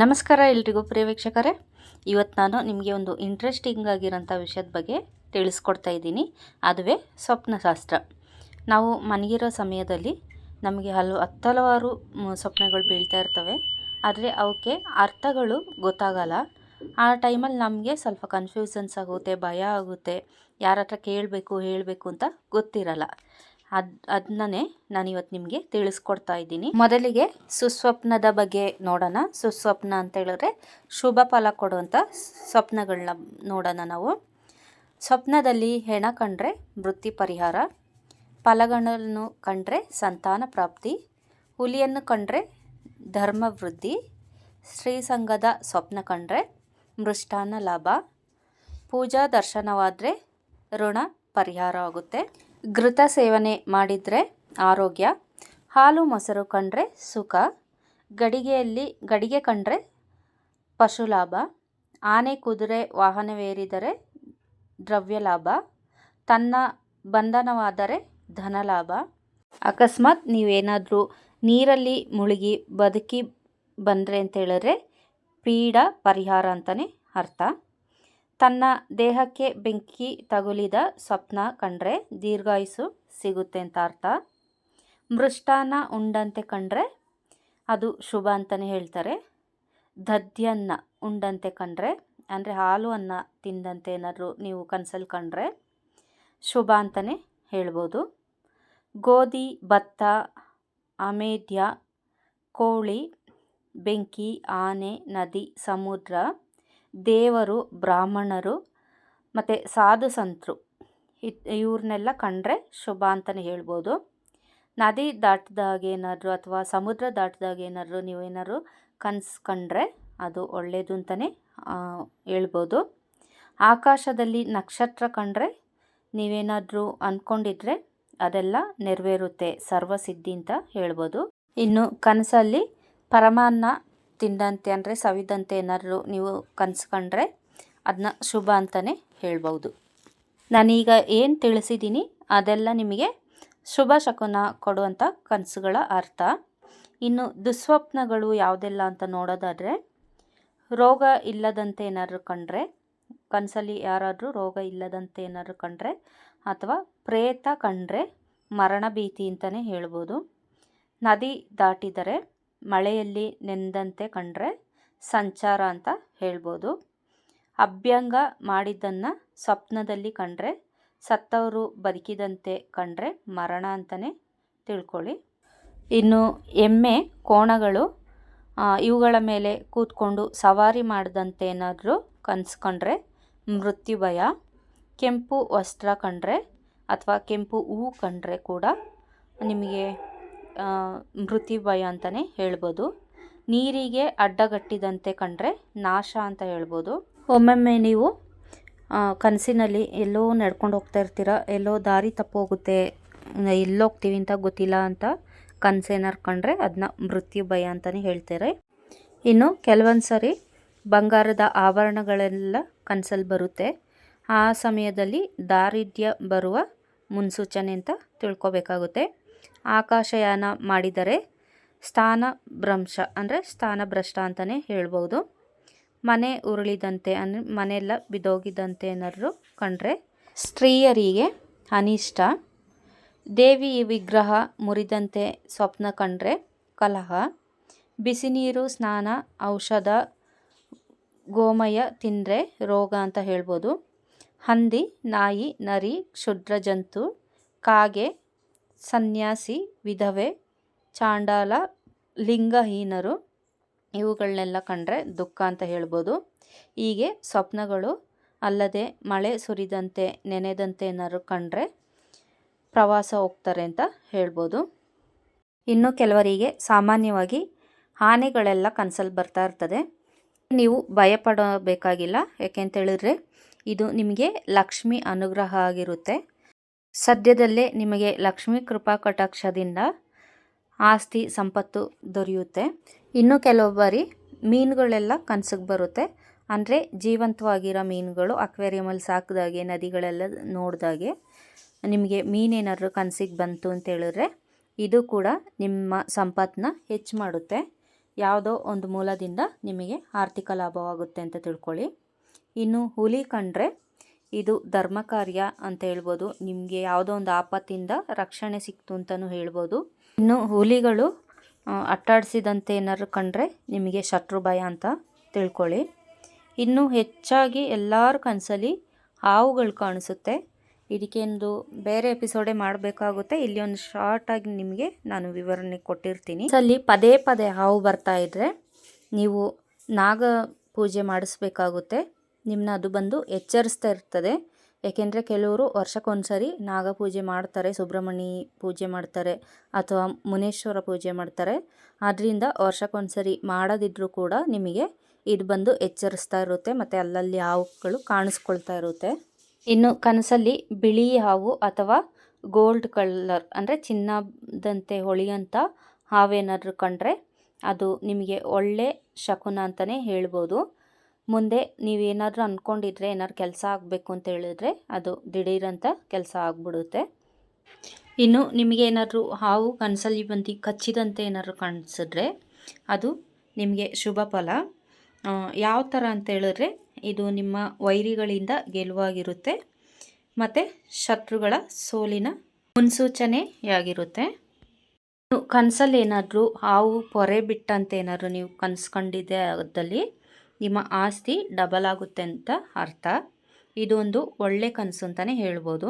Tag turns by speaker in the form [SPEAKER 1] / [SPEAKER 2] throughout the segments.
[SPEAKER 1] ನಮಸ್ಕಾರ ಎಲ್ರಿಗೂ ಪ್ರಿಯ ಇವತ್ತು ನಾನು ನಿಮಗೆ ಒಂದು ಇಂಟ್ರೆಸ್ಟಿಂಗ್ ಆಗಿರೋಂಥ ವಿಷಯದ ಬಗ್ಗೆ ತಿಳಿಸ್ಕೊಡ್ತಾ ಇದ್ದೀನಿ. ಅದುವೇ ಸ್ವಪ್ನಶಾಸ್ತ್ರ. ನಾವು ಮನಗಿರೋ ಸಮಯದಲ್ಲಿ ನಮಗೆ ಹಲವು ಹತ್ತಲವಾರು ಸ್ವಪ್ನಗಳು ಬೀಳ್ತಾ ಇರ್ತವೆ. ಆದರೆ ಅವಕ್ಕೆ ಅರ್ಥಗಳು ಗೊತ್ತಾಗಲ್ಲ. ಆ ಟೈಮಲ್ಲಿ ನಮಗೆ ಸ್ವಲ್ಪ ಕನ್ಫ್ಯೂಸನ್ಸ್ ಆಗುತ್ತೆ, ಭಯ ಆಗುತ್ತೆ. ಯಾರ ಹತ್ರ ಕೇಳಬೇಕು, ಹೇಳಬೇಕು ಅಂತ ಗೊತ್ತಿರಲ್ಲ. ಅದು, ಅದನ್ನೇ ನಾನು ಇವತ್ತು ನಿಮಗೆ ತಿಳಿಸ್ಕೊಡ್ತಾ ಇದ್ದೀನಿ. ಮೊದಲಿಗೆ ಸುಸ್ವಪ್ನದ ಬಗ್ಗೆ ನೋಡೋಣ. ಸುಸ್ವಪ್ನ ಅಂತ ಹೇಳಿದ್ರೆ ಶುಭ ಫಲ ಕೊಡುವಂಥ ಸ್ವಪ್ನಗಳನ್ನ ನೋಡೋಣ ನಾವು. ಸ್ವಪ್ನದಲ್ಲಿ ಹೆಣ ಕಂಡ್ರೆ ವೃತ್ತಿ ಪರಿಹಾರ, ಫಲಗಳನ್ನು ಕಂಡ್ರೆ ಸಂತಾನ ಪ್ರಾಪ್ತಿ, ಹುಲಿಯನ್ನು ಕಂಡ್ರೆ ಧರ್ಮ ವೃದ್ಧಿ ಶ್ರೀಸಂಗದ ಸ್ವಪ್ನ ಕಂಡ್ರೆ ಮೃಷ್ಟಾನ್ನ ಲಾಭ, ಪೂಜಾ ದರ್ಶನವಾದರೆ ಋಣ ಪರಿಹಾರ ಆಗುತ್ತೆ. ಘೃತ ಸೇವನೆ ಮಾಡಿದರೆ ಆರೋಗ್ಯ, ಹಾಲು ಮೊಸರು ಕಂಡ್ರೆ ಸುಖ, ಗಡಿಗೆಯಲ್ಲಿ, ಗಡಿಗೆ ಕಂಡ್ರೆ ಪಶು ಲಾಭ, ಆನೆ ಕುದುರೆ ವಾಹನವೇರಿದರೆ ದ್ರವ್ಯ ಲಾಭ, ತನ್ನ ಬಂಧನವಾದರೆ ಧನ ಲಾಭ. ಅಕಸ್ಮಾತ್ ನೀವೇನಾದರೂ ನೀರಲ್ಲಿ ಮುಳುಗಿ ಬದುಕಿ ಬಂದರೆ ಅಂತ ಹೇಳಿದ್ರೆ ಪೀಡ ಪರಿಹಾರ ಅಂತಲೇ ಅರ್ಥ. ತನ್ನ ದೇಹಕ್ಕೆ ಬೆಂಕಿ ತಗುಲಿದ ಸ್ವಪ್ನ ಕಂಡ್ರೆ ದೀರ್ಘಾಯುಸು ಸಿಗುತ್ತೆ ಅಂತ ಅರ್ಥ. ಮೃಷ್ಟಾನ ಉಂಡಂತೆ ಕಂಡ್ರೆ ಅದು ಶುಭ ಅಂತಲೇ ಹೇಳ್ತಾರೆ. ದದ್ಯನ್ನ ಉಂಡಂತೆ ಕಂಡ್ರೆ, ಅಂದರೆ ಹಾಲು ಅನ್ನ ತಿಂದಂತೆ ಏನಾದರೂ ನೀವು ಕನಸಲ್ಲಿ ಕಂಡ್ರೆ ಶುಭ ಅಂತಲೇ ಹೇಳ್ಬೋದು. ಗೋಧಿ, ಭತ್ತ, ಅಮೇಧ್ಯ, ಕೋಳಿ, ಬೆಂಕಿ, ಆನೆ, ನದಿ, ಸಮುದ್ರ ದೇವರು, ಬ್ರಾಹ್ಮಣರು ಮತ್ತು ಸಾಧು ಸಂತರು. ಇವ್ರನ್ನೆಲ್ಲ ಕಂಡ್ರೆ ಶುಭ ಅಂತಲೇ ಹೇಳ್ಬೋದು. ನದಿ ದಾಟಿದಾಗ ಏನಾದರೂ ಅಥವಾ ಸಮುದ್ರ ದಾಟಿದಾಗ ಏನಾದರೂ ನೀವೇನಾದ್ರು ಕನಸು ಕಂಡ್ರೆ ಅದು ಒಳ್ಳೆಯದು ಅಂತಲೇ ಹೇಳ್ಬೋದು. ಆಕಾಶದಲ್ಲಿ ನಕ್ಷತ್ರ ಕಂಡ್ರೆ ನೀವೇನಾದರೂ ಅಂದ್ಕೊಂಡಿದ್ರೆ ಅದೆಲ್ಲ ನೆರವೇರುತ್ತೆ, ಸರ್ವಸಿದ್ಧಿ ಅಂತ ಹೇಳ್ಬೋದು. ಇನ್ನು ಕನಸಲ್ಲಿ ಪರಮಾನ್ನ ತಿಂದಂತೆ ಅಂದರೆ ಸವಿದಂತೆ ಏನಾದರೂ ನೀವು ಕನ್ಸ್ಕೊಂಡ್ರೆ ಕಂಡ್ರೆ ಅದನ್ನ ಶುಭ ಅಂತಲೇ ಹೇಳ್ಬೋದು. ನಾನೀಗ ಏನು ತಿಳಿಸಿದ್ದೀನಿ ಅದೆಲ್ಲ ನಿಮಗೆ ಶುಭ ಶಕುನ ಕೊಡುವಂಥ ಕನಸುಗಳ ಅರ್ಥ. ಇನ್ನು ದುಸ್ವಪ್ನಗಳು ಯಾವುದೆಲ್ಲ ಅಂತ ನೋಡೋದಾದರೆ, ರೋಗ ಇಲ್ಲದಂತೆ ಏನಾದರೂ ಕಂಡ್ರೆ, ಕನಸಲ್ಲಿ ಯಾರಾದರೂ ರೋಗ ಇಲ್ಲದಂತೆ ಏನಾದರೂ ಕಂಡ್ರೆ ಅಥವಾ ಪ್ರೇತ ಕಂಡ್ರೆ ಮರಣ ಭೀತಿ ಅಂತಲೇ ಹೇಳ್ಬೋದು. ನದಿ ದಾಟಿದರೆ ಮಳೆಯಲ್ಲಿ ನೆಂದಂತೆ ಕಂಡ್ರೆ ಸಂಚಾರ ಅಂತ ಹೇಳ್ಬೋದು. ಅಭ್ಯಂಗ ಮಾಡಿದ್ದನ್ನು ಸ್ವಪ್ನದಲ್ಲಿ ಕಂಡ್ರೆ, ಸತ್ತವರು ಬದುಕಿದಂತೆ ಕಂಡ್ರೆ ಮರಣ ಅಂತಲೇ ತಿಳ್ಕೊಳ್ಳಿ. ಇನ್ನು ಎಮ್ಮೆ, ಕೋಣಗಳು ಇವುಗಳ ಮೇಲೆ ಕೂತ್ಕೊಂಡು ಸವಾರಿ ಮಾಡಿದಂತೆ ಏನಾದರೂ ಕನಸು ಕಂಡ್ರೆ ಮೃತ್ಯು ಭಯ ಕೆಂಪು ವಸ್ತ್ರ ಕಂಡ್ರೆ ಅಥವಾ ಕೆಂಪು ಹೂ ಕಂಡ್ರೆ ಕೂಡ ನಿಮಗೆ ಮೃತ್ಯು ಭಯ ಅಂತಲೇ ಹೇಳ್ಬೋದು. ನೀರಿಗೆ ಅಡ್ಡಗಟ್ಟಿದಂತೆ ಕಂಡ್ರೆ ನಾಶ ಅಂತ ಹೇಳ್ಬೋದು. ಒಮ್ಮೊಮ್ಮೆ ನೀವು ಕನಸಿನಲ್ಲಿ ಎಲ್ಲೋ ನಡ್ಕೊಂಡು ಹೋಗ್ತಾ ಇರ್ತೀರ? ಎಲ್ಲೋ ದಾರಿ ತಪ್ಪೋಗುತ್ತೆ? ಎಲ್ಲೋಗ್ತೀವಿ ಅಂತ ಗೊತ್ತಿಲ್ಲ ಅಂತ ಕನಸೇನಾರು ಕಂಡ್ರೆ ಅದನ್ನ ಮೃತ್ಯು ಭಯ ಅಂತಲೇ ಹೇಳ್ತಾರೆ. ಇನ್ನು ಕೆಲವೊಂದು ಸರಿ ಬಂಗಾರದ ಆಭರಣಗಳೆಲ್ಲ ಕನಸಲ್ಲಿ ಬರುತ್ತೆ. ಆ ಸಮಯದಲ್ಲಿ ದಾರಿದ್ರ್ಯ ಬರುವ ಮುನ್ಸೂಚನೆ ಅಂತ ತಿಳ್ಕೊಬೇಕಾಗುತ್ತೆ. ಆಕಾಶಯಾನ ಮಾಡಿದರೆ ಸ್ಥಾನ ಭ್ರಂಶ ಅಂದರೆ ಸ್ಥಾನಭ್ರಷ್ಟ ಅಂತಲೇ ಹೇಳ್ಬೋದು. ಮನೆ ಉರುಳಿದಂತೆ ಅಂದರೆ ಮನೆಯೆಲ್ಲ ಬಿದ್ದೋಗಿದ್ದಂತೆ ಏನಾದರೂ ಕಂಡ್ರೆ ಸ್ತ್ರೀಯರಿಗೆ ಅನಿಷ್ಟ. ದೇವಿ ವಿಗ್ರಹ ಮುರಿದಂತೆ ಸ್ವಪ್ನ ಕಂಡ್ರೆ ಕಲಹ. ಬಿಸಿ ನೀರು, ಸ್ನಾನ, ಔಷಧ, ಗೋಮಯ ತಿಂದರೆ ರೋಗ ಅಂತ ಹೇಳ್ಬೋದು. ಹಂದಿ, ನಾಯಿ, ನರಿ ಕ್ಷುದ್ರ ಜಂತು ಕಾಗೆ ಸನ್ಯಾಸಿ, ವಿಧವೆ, ಚಾಂಡಾಲ, ಲಿಂಗಹೀನರು ಇವುಗಳನ್ನೆಲ್ಲ ಕಂಡ್ರೆ ದುಃಖ ಅಂತ ಹೇಳ್ಬೋದು. ಹೀಗೆ ಸ್ವಪ್ನಗಳು ಅಲ್ಲದೆ ಮಳೆ ಸುರಿದಂತೆ, ನೆನೆದಂತೆ ಏನಾದ್ರು ಕಂಡ್ರೆ ಪ್ರವಾಸ ಹೋಗ್ತಾರೆ ಅಂತ ಹೇಳ್ಬೋದು. ಇನ್ನು ಕೆಲವರಿಗೆ ಸಾಮಾನ್ಯವಾಗಿ ಆನೆಗಳೆಲ್ಲ ಕನಸಲ್ಲಿ ಬರ್ತಾ ಇರ್ತದೆ. ನೀವು ಭಯಪಡಬೇಕಾಗಿಲ್ಲ. ಯಾಕೆಂತ ಹೇಳಿದ್ರೆ ಇದು ನಿಮಗೆ ಲಕ್ಷ್ಮಿ ಅನುಗ್ರಹ ಆಗಿರುತ್ತೆ. ಸದ್ಯದಲ್ಲೇ ನಿಮಗೆ ಲಕ್ಷ್ಮೀ ಕೃಪಾ ಕಟಾಕ್ಷದಿಂದ ಆಸ್ತಿ ಸಂಪತ್ತು ದೊರೆಯುತ್ತೆ. ಇನ್ನು ಕೆಲವು ಬಾರಿ ಮೀನುಗಳೆಲ್ಲ ಕನಸಿಗೆ ಬರುತ್ತೆ. ಅಂದರೆ ಜೀವಂತವಾಗಿರೋ ಮೀನುಗಳು, ಅಕ್ವೇರಿಯಮಲ್ಲಿ ಸಾಕಿದಾಗೆ, ನದಿಗಳೆಲ್ಲ ನೋಡಿದಾಗೆ ನಿಮಗೆ ಮೀನೇನಾದರೂ ಕನಸಿಗೆ ಬಂತು ಅಂತ ಹೇಳಿದ್ರೆ ಇದು ಕೂಡ ನಿಮ್ಮ ಸಂಪತ್ತನ್ನ ಹೆಚ್ಚು ಮಾಡುತ್ತೆ. ಯಾವುದೋ ಒಂದು ಮೂಲದಿಂದ ನಿಮಗೆ ಆರ್ಥಿಕ ಲಾಭವಾಗುತ್ತೆ ಅಂತ ತಿಳ್ಕೊಳ್ಳಿ. ಇನ್ನು ಹುಲಿ ಕಂಡ್ರೆ ಇದು ಧರ್ಮ ಕಾರ್ಯ ಅಂತ ಹೇಳ್ಬೋದು. ನಿಮಗೆ ಯಾವುದೋ ಒಂದು ಆಪತ್ತಿಂದ ರಕ್ಷಣೆ ಸಿಕ್ತು ಅಂತಲೂ ಹೇಳ್ಬೋದು. ಇನ್ನು ಹುಲಿಗಳು ಅಟ್ಟಾಡಿಸಿದಂತೆ ಏನಾದ್ರು ಕಂಡ್ರೆ ನಿಮಗೆ ಶತ್ರು ಭಯ ಅಂತ ತಿಳ್ಕೊಳ್ಳಿ. ಇನ್ನು ಹೆಚ್ಚಾಗಿ ಎಲ್ಲರ ಕನಸಲ್ಲಿ ಹಾವುಗಳು ಕಾಣಿಸುತ್ತೆ. ಇದಕ್ಕೊಂದು ಬೇರೆ ಎಪಿಸೋಡೇ ಮಾಡಬೇಕಾಗುತ್ತೆ. ಇಲ್ಲಿ ಒಂದು ಶಾರ್ಟಾಗಿ ನಿಮಗೆ ನಾನು ವಿವರಣೆ ಕೊಟ್ಟಿರ್ತೀನಿ. ಅಲ್ಲಿ ಪದೇ ಪದೇ ಹಾವು ಬರ್ತಾ ಇದ್ದರೆ ನೀವು ನಾಗ ಪೂಜೆ ಮಾಡಿಸ್ಬೇಕಾಗುತ್ತೆ. ನಿಮ್ಮನ್ನ ಅದು ಬಂದು ಎಚ್ಚರಿಸ್ತಾ ಇರ್ತದೆ. ಏಕೆಂದರೆ ಕೆಲವರು ವರ್ಷಕ್ಕೊಂದ್ಸರಿ ನಾಗಪೂಜೆ ಮಾಡ್ತಾರೆ ಸುಬ್ರಹ್ಮಣಿ ಪೂಜೆ ಮಾಡ್ತಾರೆ ಅಥವಾ ಮುನೇಶ್ವರ ಪೂಜೆ ಮಾಡ್ತಾರೆ. ಆದ್ದರಿಂದ ವರ್ಷಕ್ಕೊಂದ್ಸರಿ ಮಾಡದಿದ್ದರೂ ಕೂಡ ನಿಮಗೆ ಇದು ಬಂದು ಎಚ್ಚರಿಸ್ತಾ ಇರುತ್ತೆ ಮತ್ತು ಅಲ್ಲಲ್ಲಿ ಹಾವುಗಳು ಕಾಣಿಸ್ಕೊಳ್ತಾ ಇರುತ್ತೆ. ಇನ್ನು ಕನಸಲ್ಲಿ ಬಿಳಿ ಹಾವು ಅಥವಾ ಗೋಲ್ಡ್ ಕಲರ್ ಅಂದರೆ ಚಿನ್ನದಂತೆ ಹೊಳೆಯಂಥ ಹಾವೇನಾದರೂ ಕಂಡ್ರೆ ಅದು ನಿಮಗೆ ಒಳ್ಳೆ ಶಕುನ ಅಂತಲೇ ಹೇಳ್ಬೋದು. ಮುಂದೆ ನೀವೇನಾದರೂ ಅಂದ್ಕೊಂಡಿದ್ರೆ ಏನಾದ್ರು ಕೆಲಸ ಆಗಬೇಕು ಅಂತ ಹೇಳಿದ್ರೆ ಅದು ದಿಢೀರಂತ ಕೆಲಸ ಆಗಿಬಿಡುತ್ತೆ. ಇನ್ನು ನಿಮಗೆ ಏನಾದರೂ ಹಾವು ಕನಸಲ್ಲಿ ಬಂದು ಕಚ್ಚಿದಂತೆ ಏನಾದರೂ ಕಾಣಿಸಿದ್ರೆ ಅದು ನಿಮಗೆ ಶುಭ ಫಲ. ಯಾವ ಥರ ಅಂತ ಹೇಳಿದ್ರೆ ಇದು ನಿಮ್ಮ ವೈರಿಗಳಿಂದ ಗೆಲುವಾಗಿರುತ್ತೆ ಮತ್ತು ಶತ್ರುಗಳ ಸೋಲಿನ ಮುನ್ಸೂಚನೆಯಾಗಿರುತ್ತೆ. ಕನಸಲ್ಲಿ ಏನಾದರೂ ಹಾವು ಪೊರೆ ಬಿಟ್ಟಂತೆ ಏನಾದರೂ ನೀವು ಕನಸು ಅದರಲ್ಲಿ ನಿಮ್ಮ ಆಸ್ತಿ ಡಬಲ್ ಆಗುತ್ತೆ ಅಂತ ಅರ್ಥ. ಇದೊಂದು ಒಳ್ಳೆ ಕನಸು ಅಂತಲೇ ಹೇಳ್ಬೋದು.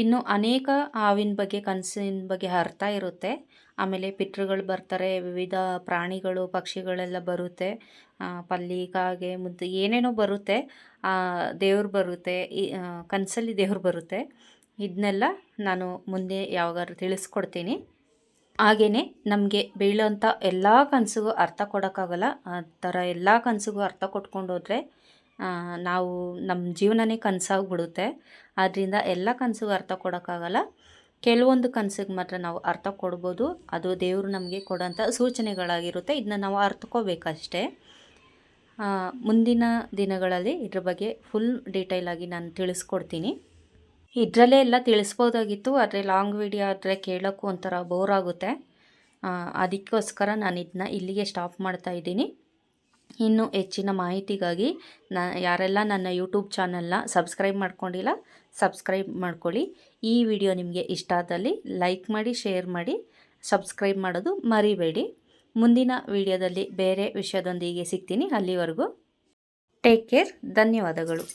[SPEAKER 1] ಇನ್ನು ಅನೇಕ ಹಾವಿನ ಬಗ್ಗೆ, ಕನಸಿನ ಬಗ್ಗೆ ಅರ್ಥ ಇರುತ್ತೆ. ಆಮೇಲೆ ಪಿತೃಗಳು ಬರ್ತಾರೆ, ವಿವಿಧ ಪ್ರಾಣಿಗಳು, ಪಕ್ಷಿಗಳೆಲ್ಲ ಬರುತ್ತೆ. ಪಲ್ಲಿ, ಕಾಗೆ, ಮುದ್ದು, ಏನೇನೋ ಬರುತ್ತೆ. ದೇವ್ರು ಬರುತ್ತೆ ಕನಸಲ್ಲಿ ದೇವ್ರು ಬರುತ್ತೆ. ಇದನ್ನೆಲ್ಲ ನಾನು ಮುಂದೆ ಯಾವಾಗಾದ್ರೂ ತಿಳಿಸ್ಕೊಡ್ತೀನಿ. ಹಾಗೆಯೇ ನಮಗೆ ಬೀಳೋಂಥ ಎಲ್ಲ ಕನಸಿಗೂ ಅರ್ಥ ಕೊಡೋಕ್ಕಾಗಲ್ಲ. ಆ ಥರ ಎಲ್ಲ ಕನಸಿಗೂ ಅರ್ಥ ಕೊಟ್ಕೊಂಡು ಹೋದರೆ ನಾವು ನಮ್ಮ ಜೀವನನೇ ಕನಸಾಗ್ಬಿಡುತ್ತೆ. ಆದ್ದರಿಂದ ಎಲ್ಲ ಕನಸಿಗೂ ಅರ್ಥ ಕೊಡೋಕ್ಕಾಗಲ್ಲ. ಕೆಲವೊಂದು ಕನಸಿಗೆ ಮಾತ್ರ ನಾವು ಅರ್ಥ ಕೊಡ್ಬೋದು. ಅದು ದೇವರು ನಮಗೆ ಕೊಡೋಂಥ ಸೂಚನೆಗಳಾಗಿರುತ್ತೆ. ಇದನ್ನ ನಾವು ಅರ್ಥಕೋಬೇಕಷ್ಟೇ. ಮುಂದಿನ ದಿನಗಳಲ್ಲಿ ಇದ್ರ ಬಗ್ಗೆ ಫುಲ್ ಡೀಟೇಲಾಗಿ ನಾನು ತಿಳಿಸ್ಕೊಡ್ತೀನಿ. ಇದರಲ್ಲೇ ಎಲ್ಲ ತಿಳಿಸ್ಬೋದಾಗಿತ್ತು, ಆದರೆ ಲಾಂಗ್ ವಿಡಿಯೋ ಆದರೆ ಕೇಳೋಕ್ಕೂ ಒಂಥರ ಬೋರ್ ಆಗುತ್ತೆ. ಅದಕ್ಕೋಸ್ಕರ ನಾನು ಇದನ್ನ ಇಲ್ಲಿಗೆ ಸ್ಟಾಪ್ ಮಾಡ್ತಾ ಇದ್ದೀನಿ. ಇನ್ನು ಹೆಚ್ಚಿನ ಮಾಹಿತಿಗಾಗಿ ನಾ, ಯಾರೆಲ್ಲ ನನ್ನ ಯೂಟ್ಯೂಬ್ ಚಾನಲ್ನ ಸಬ್ಸ್ಕ್ರೈಬ್ ಮಾಡ್ಕೊಂಡಿಲ್ಲ ಸಬ್ಸ್ಕ್ರೈಬ್ ಮಾಡ್ಕೊಳ್ಳಿ. ಈ ವಿಡಿಯೋ ನಿಮಗೆ ಇಷ್ಟ ಆದಲ್ಲಿ ಲೈಕ್ ಮಾಡಿ ಶೇರ್ ಮಾಡಿ ಸಬ್ಸ್ಕ್ರೈಬ್ ಮಾಡೋದು ಮರಿಬೇಡಿ. ಮುಂದಿನ ವಿಡಿಯೋದಲ್ಲಿ ಬೇರೆ ವಿಷಯದೊಂದಿಗೆ ಸಿಗ್ತೀನಿ. ಅಲ್ಲಿವರೆಗೂ ಟೇಕ್ ಕೇರ್ ಧನ್ಯವಾದಗಳು.